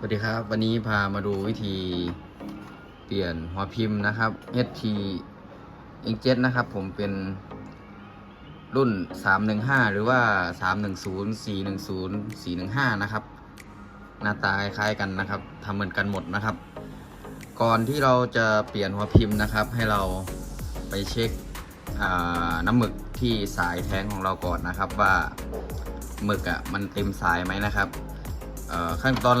สวัสดีครับ วันนี้พามาดูวิธีเปลี่ยนหัวพิมพ์นะครับ HT Inkjet นะครับ ผมเป็นรุ่น 315 หรือว่า 310 410 415 นะครับ หน้าตาคล้ายกันนะครับทำเหมือนกันหมดนะครับ ก่อนที่เราจะเปลี่ยนหัวพิมพ์นะครับ ให้เราไปเช็คน้ำหมึกที่สายแท้งของเราก่อนนะครับว่าหมึกอะ่ะมันเต็มสายไหมนะครับขั้นตอน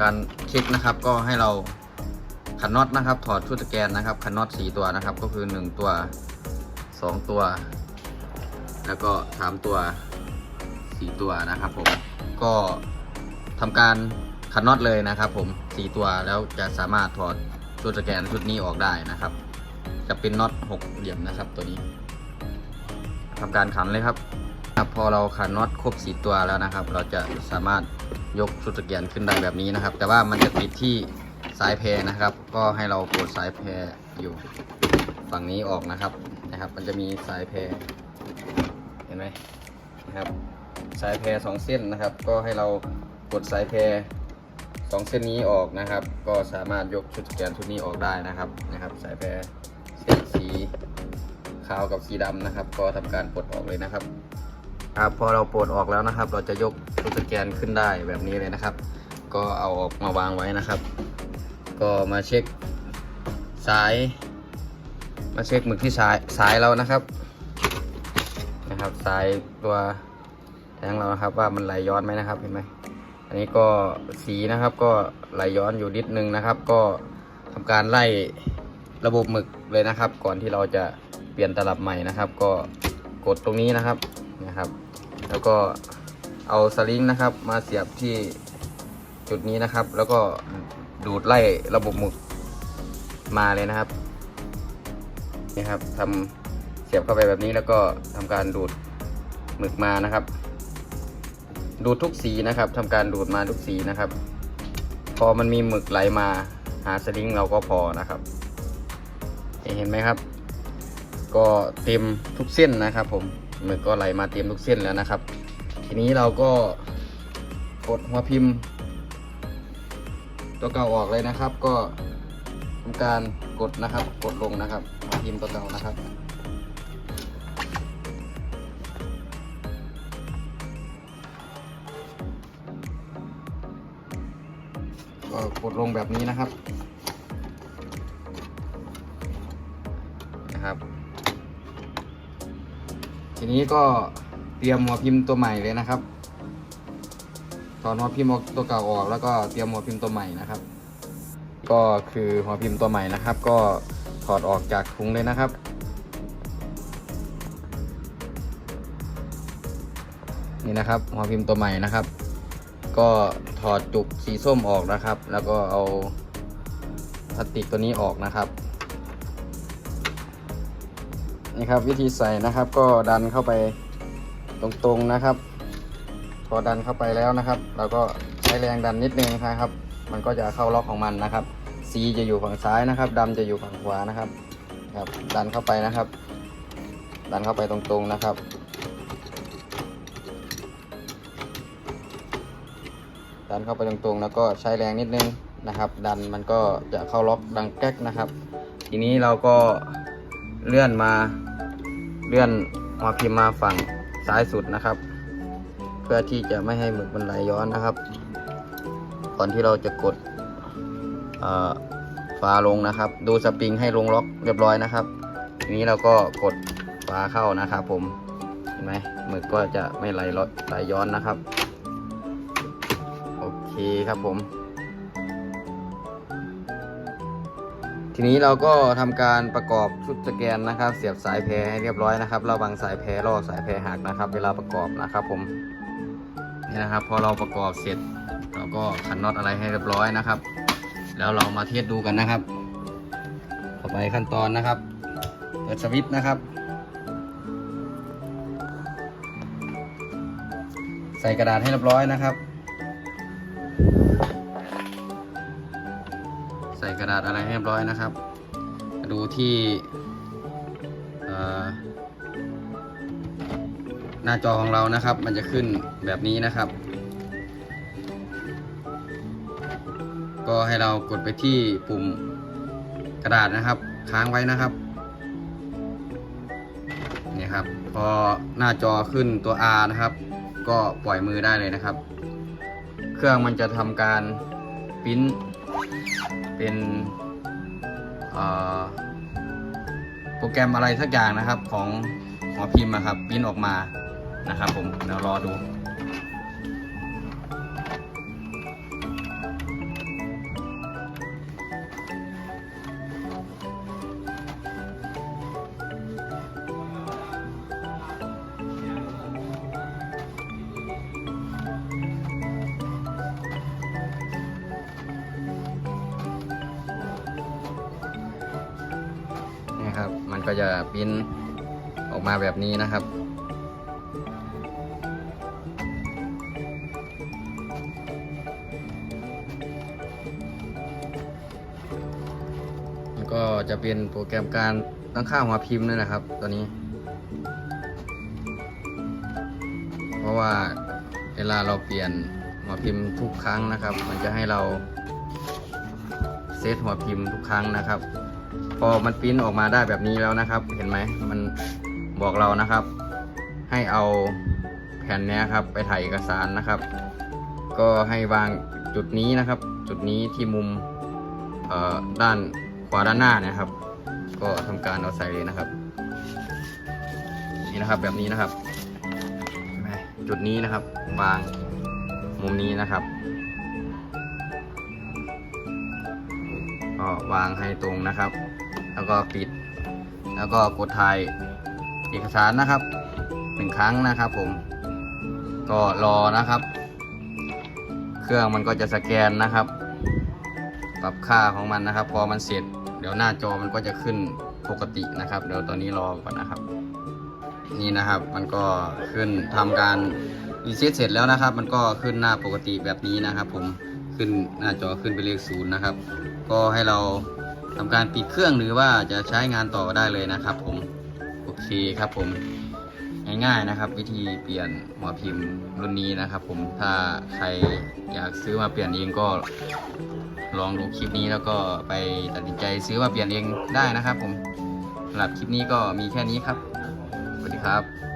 การเช็คนะครับก็ให้เราขันน็อตนะครับ ถอดชุดสแกนนะครับขันน็อต4ตัวนะครับ ก็คือ 1 ตัว 2 ตัว แล้วก็3ตัว 4 ตัวนะครับ ผมก็ทำการขันน็อตเลยนะครับผม4ตัวแล้วจะสามารถถอดชุดสแกนชุดนี้ออกได้นะครับ จะเป็นน็อต6เหลี่ยมนะครับตัวนี้ทำการขันเลยครับพอเราขันน็อตครบสีตัวแล้วนะครับ เราจะสามารถ ยกชุดสแกนขึ้นได้แบบนี้นะครับ แต่ว่ามันจะติดที่สายแพรนะครับ ก็ให้เราปลดสายแพรอยู่ฝั่งนี้ออกนะครับนะครับ มันจะมีสายแพรเห็นไหมนะครับ สายแพรสองเส้นนะครับ ก็ให้เรากดสายแพรสองเส้นนี้ออกนะครับ ก็สามารถยกชุดสแกนชุดนี้ออกได้นะครับนะครับ สายแพรเส้นสีขาวกับสีดำนะครับ ก็ทำการปลดออกเลยนะครับ ครับพอเราปลดออกแล้วนะครับ เราจะยก ตัวสแกนขึ้นได้แบบนี้เลยนะครับ ก็เอาออกมาวางไว้นะครับ ก็มาเช็คสาย มาเช็คหมึกที่สายสายเรานะครับนะครับสายตัวแทงเรานะครับว่ามันไหลย้อนไหมนะครับเห็นไหมอันนี้ก็สีนะครับก็ไหลย้อนอยู่นิดนึงนะครับ ก็ทำการไล่ระบบหมึกเลยนะครับ ก่อนที่เราจะเปลี่ยนตลับใหม่นะครับ ก็กดตรงนี้นะครับนะครับ แล้วก็ เอาสลิงนะครับ มาเสียบที่จุดนี้นะครับ แล้วก็ดูดไล่ระบบหมึกมาเลยนะครับนี่ครับทำเสียบเข้าไปแบบนี้แล้วก็ทำการดูดหมึกมานะครับ ดูดทุกสีนะครับทำการดูดมาทุกสีนะครับ พอมันมีหมึกไหลมาหาสลิงเราก็พอนะครับเห็นไหมครับ ก็เต็มทุกเส้นนะครับ ผมหมึกก็ไหลมาเต็มทุกเส้นแล้วนะครับ ทีนี้เราก็กดหัวพิมพ์ ตัวเก่าออกเลยนะครับ ก็ทำการกดนะครับ กดลงนะครับหัวพิมพ์ตัวเก่านะครับก็กดลงแบบนี้นะครับนะครับ ทีนี้ก็ เตรียมหัวพิมพ์ตัวใหม่เลยนะครับ ถอนหัวพิมพ์ตัวเก่าออก แล้วก็เตรียมหัวพิมพ์ตัวใหม่นะครับ ก็คือหัวพิมพ์ตัวใหม่นะครับ ก็ถอดออกจากถุงเลยนะครับนี่นะครับหัวพิมพ์ตัวใหม่นะครับ ก็ถอดจุกสีส้มออกนะครับ แล้วก็เอาพลาสติกตัวนี้ออกนะครับนี่ครับวิธีใส่นะครับก็ดันเข้าไป ตรงๆนะครับ พอดันเข้าไปแล้วนะครับ เราก็ใช้แรงดันนิดนึงนะครับ มันก็จะเข้าล็อกของมันนะครับสีจะอยู่ฝั่งซ้ายนะครับดำจะอยู่ฝั่งขวานะครับครับ ดันเข้าไปนะครับ ดันเข้าไปตรงๆนะครับ ดันเข้าไปตรงๆ แล้วก็ใช้แรงนิดนึงนะครับ ดันมันก็จะเข้าล็อกดังแก๊กนะครับ ทีนี้เราก็เลื่อนมาเลื่อนหัวพิมพ์มาฝั่ง ซ้ายสุดนะครับ เพื่อที่จะไม่ให้หมึกมันไหลย้อนนะครับ ก่อนที่เราจะกดฝาลงนะครับ ดูสปริงให้ลงล็อกเรียบร้อยนะครับทีนี้เราก็กดฝาเข้านะครับ ผมเห็นไหมหมึกก็จะไม่ไหลลไหลย้อนนะครับ โอเคครับผม ทีนี้เราก็ทำการประกอบชุดสแกนนะครับ เสียบสายแพรให้เรียบร้อยนะครับระวังสายแพรลอกสายแพรหักนะครับ เวลาประกอบนะครับ ผมนี่นะครับ พอเราประกอบเสร็จ เราก็ขันน็อตอะไรให้เรียบร้อยนะครับ แล้วเรามาเทสดูกันนะครับ ต่อไปขั้นตอนนะครับเปิดสวิตช์นะครับ ใส่กระดาษให้เรียบร้อยนะครับ ส่กระดาษอะไรให้เรียบร้อยนะครับ ดูที่หน้าจอของเรานะครับ มันจะขึ้นแบบนี้นะครับ ก็ให้เรากดไปที่ปุ่มกระดาษนะครับ ค้างไว้นะครับนี่ครับ พอหน้าจอขึ้นตัว R นะครับ ก็ปล่อยมือได้เลยนะครับ เครื่องมันจะทำการปิ้น เป็นโปรแกรมอะไรสักอย่างนะครับของหอพิมพ์นะครับพิมพ์ออกมานะครับผมเดี๋ยวรอดู ก็จะปิ้นออกมาแบบนี้นะครับ ก็จะเป็นโปรแกรมการตั้งค่าหัวพิมพ์นั่นนะครับ ตัวนี้ เพราะว่าเวลาเราเปลี่ยนหัวพิมพ์ทุกครั้งนะครับ มันจะให้เราเซตหัวพิมพ์ทุกครั้งนะครับ พอมันปิ้นออกมาได้แบบนี้แล้วนะครับ เห็นไหมมันบอกเรานะครับ ให้เอาแผ่นนี้ครับ ไปถ่ายเอกสารนะครับ ก็ให้วางจุดนี้นะครับ จุดนี้ที่มุมด้านขวาด้านหน้านะครับ ก็ทำการเอาใส่เลยนะครับ นี่นะครับแบบนี้นะครับ จุดนี้นะครับ วางมุมนี้นะครับก็วางให้ตรงนะครับ แล้วก็ปิด แล้วก็กดถ่ายเอกสารนะครับหนึ่งครั้งนะครับผม ก็รอนะครับ เครื่องมันก็จะสแกนนะครับ ปรับค่าของมันนะครับ พอมันเสร็จ เดี๋ยวหน้าจอมันก็จะขึ้นปกตินะครับ เดี๋ยวตอนนี้รอก่อนนะครับ นี่นะครับมันก็ขึ้นทำการรีเซ็ตเสร็จแล้วนะครับ มันก็ขึ้นหน้าปกติแบบนี้นะครับ ผมขึ้นหน้าจอขึ้นเป็นเลขศูนย์นะครับ ก็ให้เรา ทำการปิดเครื่องหรือว่าจะใช้งานต่อได้เลยนะครับ ผมโอเคครับผมง่ายๆนะครับ วิธีเปลี่ยนหัวพิมพ์รุ่นนี้นะครับ ผมถ้าใครอยากซื้อมาเปลี่ยนเองก็ลองดูคลิปนี้แล้วก็ไปตัดสินใจซื้อมาเปลี่ยนเองได้นะครับ ผมสำหรับคลิปนี้ก็มีแค่นี้ครับสวัสดีครับ